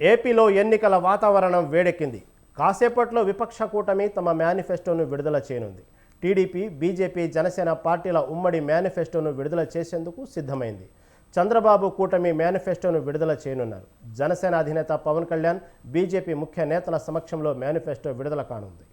ఏపీలో ఎన్నికల వాతావరణం వేడెక్కింది. కాసేపట్లో విపక్ష కూటమి తమ మేనిఫెస్టోను విడుదల చేయనుంది. టీడీపీ బీజేపీ జనసేన పార్టీల ఉమ్మడి మేనిఫెస్టోను విడుదల చేసేందుకు సిద్ధమైంది. చంద్రబాబు కూటమి మేనిఫెస్టోను విడుదల చేయనున్నారు. జనసేన అధినేత పవన్ కళ్యాణ్ బీజేపీ ముఖ్య నేతల సమక్షంలో మేనిఫెస్టో విడుదల కానుంది.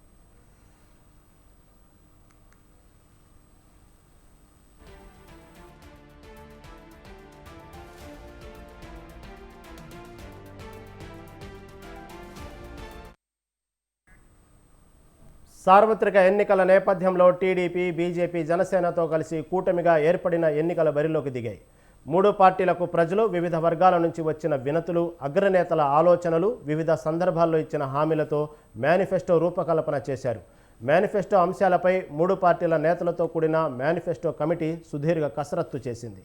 సార్వత్రిక ఎన్నికల నేపథ్యంలో టీడీపీ బీజేపీ జనసేనతో కలిసి కూటమిగా ఏర్పడిన ఎన్నికల బరిలోకి దిగాయి. మూడు పార్టీలకు ప్రజలు వివిధ వర్గాల నుంచి వచ్చిన వినతులు అగ్రనేతల ఆలోచనలు వివిధ సందర్భాల్లో ఇచ్చిన హామీలతో మేనిఫెస్టో రూపకల్పన చేశారు. మేనిఫెస్టో అంశాలపై మూడు పార్టీల నేతలతో కూడిన మేనిఫెస్టో కమిటీ సుదీర్ఘ కసరత్తు చేసింది.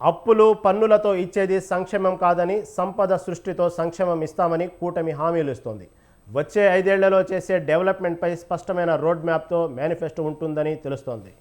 అప్పులు పన్నులతో ఇచ్చేది సంక్షేమం కాదని సంపద సృష్టితో సంక్షేమం ఇస్తామని కూటమి హామీలు ఇస్తోంది. వచ్చే ఐదేళ్ళలో చేసే డెవలప్మెంట్పై స్పష్టమైన రోడ్ మ్యాప్తో మేనిఫెస్టో ఉంటుందని తెలుస్తోంది.